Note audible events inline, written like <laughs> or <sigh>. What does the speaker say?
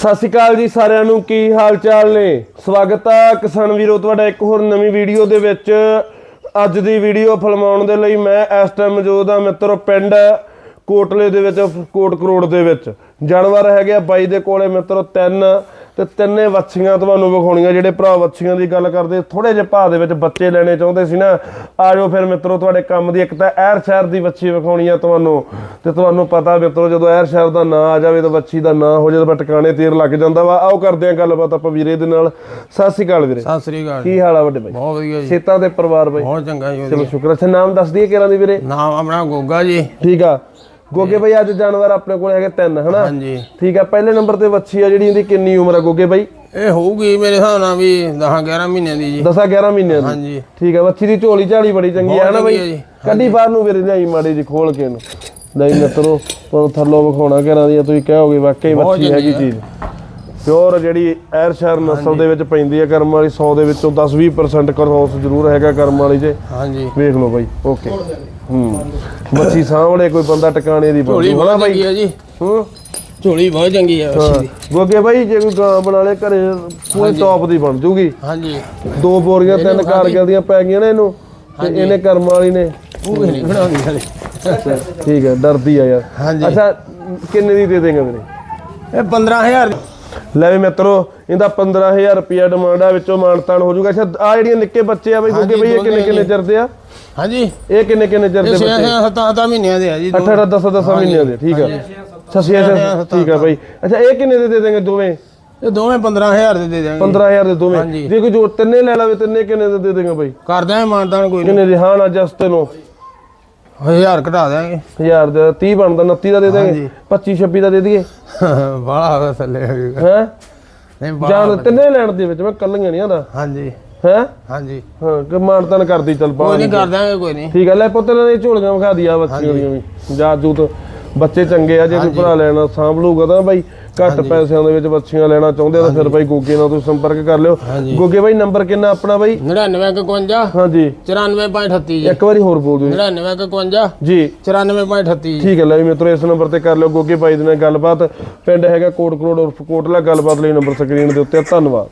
ਸਤਿ ਸ਼੍ਰੀ ਅਕਾਲ ਜੀ ਸਾਰਿਆਂ ਨੂੰ, ਕੀ ਹਾਲ ਚਾਲ ਨੇ? ਸਵਾਗਤ ਆ ਕਿਸਾਨ ਵੀਰੋ, ਤੁਹਾਡਾ ਇੱਕ ਹੋਰ ਨਵੀਂ ਵੀਡੀਓ ਦੇ ਵਿੱਚ। ਅੱਜ ਦੀ ਵੀਡੀਓ ਫਿਲਮਾਉਣ ਦੇ ਲਈ ਮੈਂ ਇਸ ਟਾਈਮ ਮੌਜੂਦ ਆ ਮਿੱਤਰੋ ਪਿੰਡ ਕੋਟਲੇ ਦੇ ਵਿੱਚ, ਕੋਟ ਕਰੋੜ ਦੇ ਵਿੱਚ। ਜਾਨਵਰ ਹੈਗੇ ਆ ਬਾਈ ਦੇ ਕੋਲੇ ਮਿੱਤਰੋ, ਤਿੰਨ ਤੇ ਤਿੰਨੇ ਵੱਛੀਆਂ ਤੁਹਾਨੂੰ ਵਿਖਾਉਣੀਆਂ ਜਿਹੜੇ ਭਰਾ ਵੱਛੀਆਂ ਦੀ ਗੱਲ ਕਰਦੇ ਥੋੜੇ ਜਿਹੇ ਭਾਅ ਦੇ ਵਿੱਚ ਬੱਚੇ ਲੈਣੇ ਚਾਹੁੰਦੇ ਸੀ ਨਾ। ਆਜੋ ਫਿਰ ਮਿੱਤਰੋ ਤੁਹਾਡੇ ਕੰਮ ਦੀ ਇੱਕ ਤਾਂ ਐਰ ਸ਼ਹਿਰ ਦੀ ਵੱਛੀ ਵਿਖਾਉਣੀ ਆ ਤੁਹਾਨੂੰ। ਤੇ ਤੁਹਾਨੂੰ ਪਤਾ ਮਿੱਤਰੋ ਜਦੋਂ ਐਰ ਸ਼ਹਿਰ ਦਾ ਨਾਂ ਆ ਜਾਵੇ ਤਾਂ ਵੱਛੀ ਦਾ ਨਾਂ ਹੋ ਜਾਵੇ ਤਾਂ ਟਿਕਾਣੇ ਤੀਰ ਲੱਗ ਜਾਂਦਾ ਵਾ। ਆਓ ਕਰਦੇ ਆ ਗੱਲਬਾਤ ਆਪਾਂ ਵੀਰੇ ਦੇ ਨਾਲ। ਸਤਿ ਸ਼੍ਰੀ ਅਕਾਲ ਵੀਰੇ। ਸਤਿ ਸ੍ਰੀ ਅਕਾਲ। ਕੀ ਹਾਲ ਆ ਵੱਡੇ ਬਾਈ ਬਹੁਤ ਵਧੀਆ ਜੀ। ਖੇਤਾਂ ਦੇ ਪਰਿਵਾਰ ਬਾਈ। ਬਹੁਤ ਚੰਗਾ ਜੀ ਚਲੋ ਸ਼ੁਕਰ ਅੱਛਾ ਨਾਮ ਦੱਸ ਦਈਏ ਕਿਹਨਾਂ ਦੀ ਵੀਰੇ? ਨਾਮ ਆਪਣਾ ਗੋਗਾ ਜੀ। ਠੀਕ ਆ। ਗੋਗੇ ਬਾਈ ਅੱਜ ਜਾਨਵਰ ਆਪਣੇ ਕੋਲ ਹੈਗੇ ਤਿੰਨ ਹਨਾ? ਹਾਂਜੀ। ਠੀਕ ਆ ਪਹਿਲੇ ਨੰਬਰ ਤੇ ਵੱਛੀ ਆ ਜਿਹੜੀ ਇਹਦੀ ਕਿੰਨੀ ਉਮਰ ਆ ਗੋਗੇ ਬਾਈ? ਇਹ ਹੋਊਗੀ ਮੇਰੇ ਹਿਸਾਬ ਨਾਲ ਵੀ 10 11 ਮਹੀਨਿਆਂ ਦੀ ਜੀ। 10 11 ਮਹੀਨਿਆਂ ਦੀ। ਹਾਂਜੀ। ਠੀਕ ਆ ਵੱਛੀ ਦੀ ਝੋਲੀ ਝਾੜੀ ਬੜੀ ਚੰਗੀ ਆ ਨਾ ਬਾਈ। ਕੱਢੀ ਬਾਹਰ ਨੂੰ ਵੀਰੇ ਲਿਆਈ ਮਾੜੀ ਜੀ ਖੋਲ ਕੇ ਇਹਨੂੰ। ਨਹੀਂ ਮਿੱਤਰੋ ਤੁਹਾਨੂੰ ਥੱਲੋਂ ਵਿਖਾਉਣਾ ਘਰਾਂ ਦੀ ਤੁਸੀਂ ਕਹੋਗੇ ਵਾਕਈ ਵੱਛੀ ਹੈਗੀ ਚੀਜ਼। ਪਿਓਰ ਜਿਹੜੀ ਐਰ ਸ਼ਹਿਰ ਨਸਲ ਦੇ ਵਿੱਚ ਪੈਂਦੀ ਆ ਕਰਮ ਵਾਲੀ 100 ਦੇ ਵਿੱਚੋਂ 10 20% ਕਰੋਸ ਜ਼ਰੂਰ ਹੈਗਾ ਕਰਮ ਵਾਲੀ ਜੇ। ਹਾਂਜੀ। ਵੇਖ ਲਓ ਬਾਈ ਓਕੇ ਹੂੰ। ਬੱਚੀ ਸਾਹਮਣੇ ਕੋਈ ਬੰਦਾ ਟਿਕਾਣੇ ਦੀ ਝੋਲੀ ਬਹੁਤ ਬਾਈ। ਚੰਗੀ ਆ ਜੀ। ਹੂੰ। ਝੋਲੀ ਬਹੁਤ ਚੰਗੀ ਆ ਵੱਛੀ ਦੀ। ਗੋਗੇ ਬਾਈ ਜੇ ਕੋਈ ਗਾਂ ਬਣਾ ਲੇ ਘਰੇ ਪੂਰੀ ਟੌਪ ਦੀ ਬਣ ਜੂਗੀ। ਹਾਂਜੀ। ਦੋ ਬੋਰੀਆਂ ਤਿੰਨ ਕਾਰਗਿਲ ਦੀਆਂ ਪੈ ਗਈਆਂ ਨੇ ਇਹਨੂੰ ਤੇ ਇਹਨੇ ਕਰਮ ਵਾਲੀ ਨੇ। ਉਹ ਨਹੀਂ ਬਣਾਉਂਦੀ ਹਲੇ। ਠੀਕ ਹੈ ਡਰਦੀ ਆ ਯਾਰ। ਅੱਛਾ ਕਿੰਨੇ ਦੀ ਦੇ ਦੇਂਗੇ ਵੀਰੇ ਇਹ 15000 ਲੈ ਵੀ ਮਿੱਤਰੋ ਇਹਦਾ 15000 ਰੁਪਿਆ ਡਿਮਾਂਡ ਆ ਵਿੱਚੋਂ ਮਾਨਤਾਨ ਹੋ ਜਾਊਗਾ। ਅੱਛਾ ਆ ਜਿਹੜੀਆਂ ਨਿੱਕੇ ਬੱਚੇ ਆ ਬਈ ਗੋਗੇ ਬਈ ਇਹ ਕਿੰਨੇ ਕਿੰਨੇ ਚਿਰ ਦੇ ਆ? ਹਾਂਜੀ। ਇਹ ਕਿੰਨੇ ਕਿੰਨੇ ਚਿਰ ਦੇ ਇਹ 6 ਬੱਚੇ? 7 7 ਮਹੀਨਿਆਂ ਦੇ ਆ ਜੀ 8 8 10 10 ਮਹੀਨਿਆਂ ਦੇ ਠੀਕ ਆ। ਅੱਛਾ ਛੇ- ਛੇ- ਠੀਕ ਆ ਬਈ। ਅੱਛਾ ਇਹ ਕਿੰਨੇ ਦੇ ਦੇ ਦੇਂਗੇ ਦੋਵੇਂ? ਇਹ ਦੋਵੇਂ 15000 ਦੇ ਦੇ ਦਿਆਂਗੇ 15000 ਦੇ ਦੋਵੇਂ। ਜੇ ਕੋਈ ਜੋ ਤਿੰਨੇ ਲੈ ਲਵੇ ਤਿੰਨੇ ਕਿੰਨੇ ਦੇ ਦੇ ਦੇਂਗੇ ਬਈ? ਕਰ ਦਾਂਗੇ ਮਾਨਦਾਨ ਕੋਈ ਨਹੀਂ। ਕਿੰਨੇ ਦੇ? ਹਾਂ ਨਾ ਜਸਟ ਨੂੰ 1000 ਘਟਾ ਦਾਂਗੇ 1000 ਦਾ 30 ਬਣਦਾ 29 ਦਾ ਦੇ ਦੇਂਗੇ ਹਾਂਜੀ। 25 26 ਦਾ ਦੇ ਦਈਏ। <laughs> ਬਾਲਾ ਹੋਗਾ ਥੱਲੇ ਹੈ? ਨਹੀਂ ਬਾਲਾ ਤਿੰਨੇ ਲੈਣ ਦੇ ਵਿੱਚ ਮੈਂ ਕੱਲੀਆਂ ਨਹੀਂ ਆਂਦਾ। ਹਾਂਜੀ। ਹੈ? ਹਾਂਜੀ। ਹਾਂ ਕਿ ਮਾਨਤਨ ਕਰਦੀ ਚੱਲ ਪਾ ਕੋਈ ਨਹੀਂ ਕਰ ਦਾਂਗੇ ਕੋਈ ਨਹੀਂ। ਠੀਕ ਆ ਲੈ ਪੁੱਤ ਨੇ ਝੋਲੀਆਂ ਵਿਖਾ ਦਿਆ ਬੱਚੀਆਂ ਦੀਆਂ ਵੀ। ਜਾ ਜੂਤ ਬੱਚੇ ਚੰਗੇ ਆ ਜੇ ਕੋਈ ਭਰਾ ਲੈਣਾ ਸਾਂਭ ਲੂਗਾ ਤਾਂ ਬਾਈ ਘੱਟ ਪੈਸਿਆਂ ਦੇ ਵਿੱਚ ਬੱਚੀਆਂ ਲੈਣਾ ਚਾਹੁੰਦੇ ਆ ਤਾਂ ਫਿਰ ਬਾਈ ਗੋਗੇ ਨਾਲ ਤੁਸੀਂ ਸੰਪਰਕ ਕਰ ਲਿਓ। ਗੋਗੇ ਬਾਈ ਨੰਬਰ ਕਿੰਨਾ ਆਪਣਾ ਬਾਈ? 9951 ਹਾਂਜੀ। 9438 ਜੀ। ਇੱਕ ਵਾਰੀ ਹੋਰ ਬੋਲ ਦਿਓ 9951 ਜੀ। 9438 ਜੀ। ਠੀਕ ਹੈ ਲੈ ਵੀ ਮਿੱਤਰੋ ਇਸ ਨੰਬਰ ਤੇ ਕਰ ਲਿਓ ਗੋਗੇ ਬਾਈ ਦੇ ਨਾਲ ਗੱਲਬਾਤ। ਪਿੰਡ ਹੈਗਾ ਕੋਟ ਕਰੋੜ ਉਰਫ ਕੋਟਲਾ ਗੱਲਬਾਤ ਲਈ ਨੰਬਰ ਸਕਰੀਨ ਦੇ ਉੱਤੇ। ਧੰਨਵਾਦ।